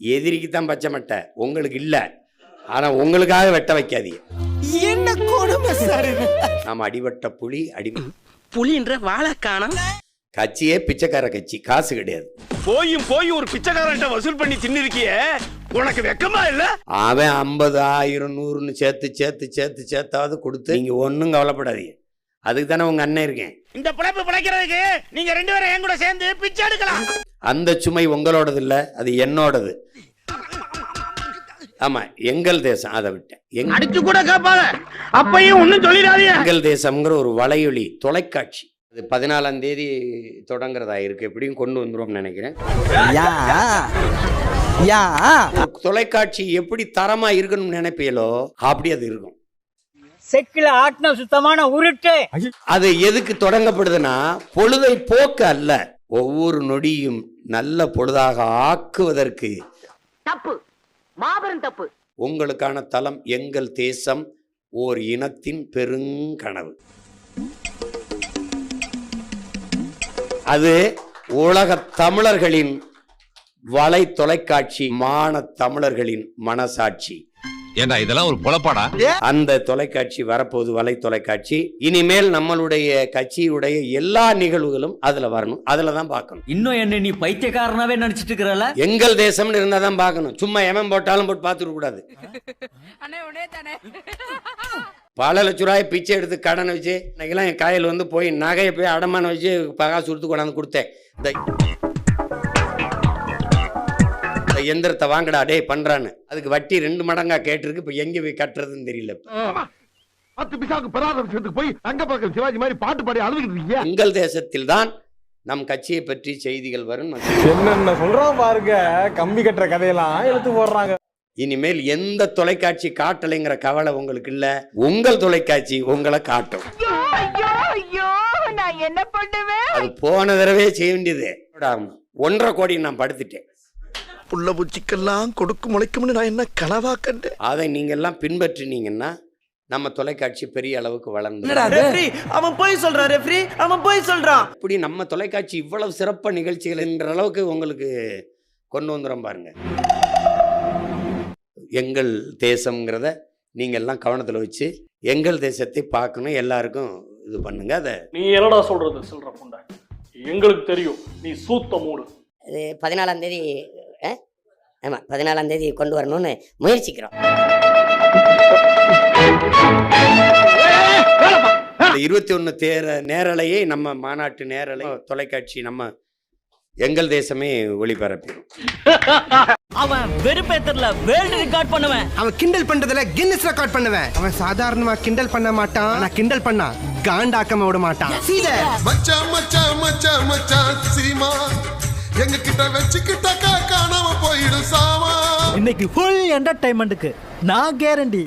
எதிரிக்கு தான் பச்சை மட்டை. உங்களுக்கு இல்ல. ஆனா உங்களுக்காக வெட்ட வைக்காதீங்க. என்ன கொடுமை சார் நாம அடிபட்ட புலி அடி புலின்ற வாழை காணோம் கட்சியே பிச்சைக்கார கட்சி. காசு கிடையாது. போயும் போய் ஒரு பிச்சைக்காரன்ட்ட வசூல் பண்ணி தின்னிருக்கிய. உனக்கு வெக்கமா இல்ல? அவன் ஐம்பது ஆயிரம் நூறுன்னு சேர்த்து சேர்த்து சேர்த்து சேர்த்தாவது கொடுத்து நீங்க ஒன்றும் கவலைப்படாதீங்க. அதுக்கு தானே உங்க அண்ணன் இருக்கேன். இந்த பிழைப்பு பிழைக்கிறதுக்கு நீங்க ரெண்டு பேரும் என் கூட சேர்ந்து பிச்சை எடுக்கலாம். அந்த சுமை உங்களோடது இல்ல அது என்னோடது. ஆமா எங்கள் தேசம் அதை விட்டேன். எங்க- அடிச்சு கூட கேட்பாங்க அப்பையும் ஒண்ணும் சொல்லிடாதீங்க. எங்கள் தேசம்ங்கிற ஒரு வலையொலி தொலைக்காட்சி. அது பதினாலாம் தேதி தொடங்குறதா இருக்கு எப்படியும் கொண்டு வந்துருவோம்னு நினைக்கிறேன். யா யா. ஒரு தொலைக்காட்சி எப்படி தரமா இருக்கணும்னு நினைப்பீங்களோ அப்படி அது இருக்கும். செக்கில ஆட்டின சுத்தமான உருட்டு. அது எதுக்கு தொடங்கப்படுதுன்னா பொழுதை போக்க அல்ல. ஒவ்வொரு நொடியும் நல்ல பொழுதாக ஆக்குவதற்கு தப்பு. மாபெரும் தப்பு. உங்களுக்கான தலம் எங்கள் தேசம் ஓர் இனத்தின் பெருங்கனவு. அது உலக தமிழர்களின் வலை தொலைக்காட்சி மான தமிழர்களின் மனசாட்சி. ஏண்டா இதெல்லாம் ஒரு பொழப்பாடா அந்த தொலைக்காட்சி வரப்போகுது வலை தொலைக்காட்சி இனிமேல் நம்மளுடைய கட்சியுடைய எல்லா நிகழ்வுகளும் அதுல வரணும். அதுல தான் பார்க்கணும். இன்னும் என்ன நீ பைத்தியக்காரனாவே நினைச்சிட்டு இருக்கிறல? எங்கள் தேசம்னு இருந்தா தான் பார்க்கணும். சும்மா எவன் போட்டாலும் போட்டு பார்த்துக்க கூடாது. பல லட்ச ரூபாய் பிச்சை எடுத்து கடனை வச்சு இன்னைக்கெல்லாம் என் காயில் வந்து போய் நகையை போய் அடமானம் வச்சு பகாசு கொடுத்து கொண்டாந்து கொடுத்தேன். இந்த எந்திரத்தை வாங்கடா டேய் பண்றான்னு. அதுக்கு வட்டி ரெண்டு மடங்கா கேட்டிருக்கு இப்ப எங்க போய் கட்டுறதுன்னு தெரியல. பத்து பிசாக்கு பெறாத விஷயத்துக்கு போய் அங்க பக்கம் சிவாஜி மாதிரி பாட்டு பாடி அழுதுகிட்டு எங்கள் தேசத்தில் தான் நம் கட்சியை பற்றி செய்திகள் வரும். என்னென்ன சொல்றான் பாருங்க கம்பி கட்டுற கதையெல்லாம் இழுத்து போடுறாங்க. இனிமேல் எந்த தொலைக்காட்சி காட்டலைங்கிற கவலை உங்களுக்கு இல்ல. உங்கள் தொலைக்காட்சி உங்களை காட்டும். ஐயோ ஐயோ நான் என்ன பண்ணுவேன்? அது போன தடவை செய்ய வேண்டியது. ஒன்றரை கோடி நான் படுத்துட்டேன். புள்ள பூச்சிக்கெல்லாம் கொடுக்கு முளைக்கும்னு நான் என்ன கனவா கண்டேன்? அதை நீங்க எல்லாம் பின்பற்றினீங்கன்னா நம்ம தொலைக்காட்சி பெரிய அளவுக்கு வளர்ந்து ரெஃப்ரி அவன் போய் சொல்றான் ரெஃப்ரி அவன் போய் சொல்றான். இப்படி நம்ம தொலைக்காட்சி இவ்வளவு சிறப்பு நிகழ்ச்சிகள் என்ற அளவுக்கு உங்களுக்கு கொண்டு வந்துடும் பாருங்க. எங்கள் தேசம்ங்கிறத நீங்க எல்லாம் கவனத்தில் வச்சு எங்கள் தேசத்தை பார்க்கணும் எல்லாருக்கும் இது பண்ணுங்க. அதை நீ என்னடா சொல்றது? சில்ற புண்டை. எங்களுக்கு தெரியும் நீ சூத்த மூடு. இது பதினாலாம் தேதி அஹ்? ஆமா பதினாலாம் தேதி கொண்டு வரணும்னு முயற்சிக்கிறோம். இந்த இருபத்தி ஒன்று தேர நேரலையை நம்ம மாநாட்டு நேரலை தொலைக்காட்சி நம்ம எங்கள் தேசமே ஒளிபரப்பிடும் அவன் வெறுப்பேத்தர்ல வேர்ல்டு ரெக்கார்ட் பண்ணுவேன். அவன் கிண்டல் பண்றதுல கின்னஸ் ரெக்கார்ட் பண்ணுவேன். அவன் சாதாரணமா கிண்டல் பண்ண மாட்டான். ஆனா கிண்டல் பண்ணா காண்டாக்காம விட மாட்டான். சீதை! மச்சான் மச்சான் மச்சான் மச்சான் சீமா எங்க கிட்ட வச்சுக்கிட்டாக்கா காணாம போயிடும் சாமா. இன்னைக்கு ஃபுல் என்டர்டைன்மெண்ட்டுக்கு நான் கேரண்டி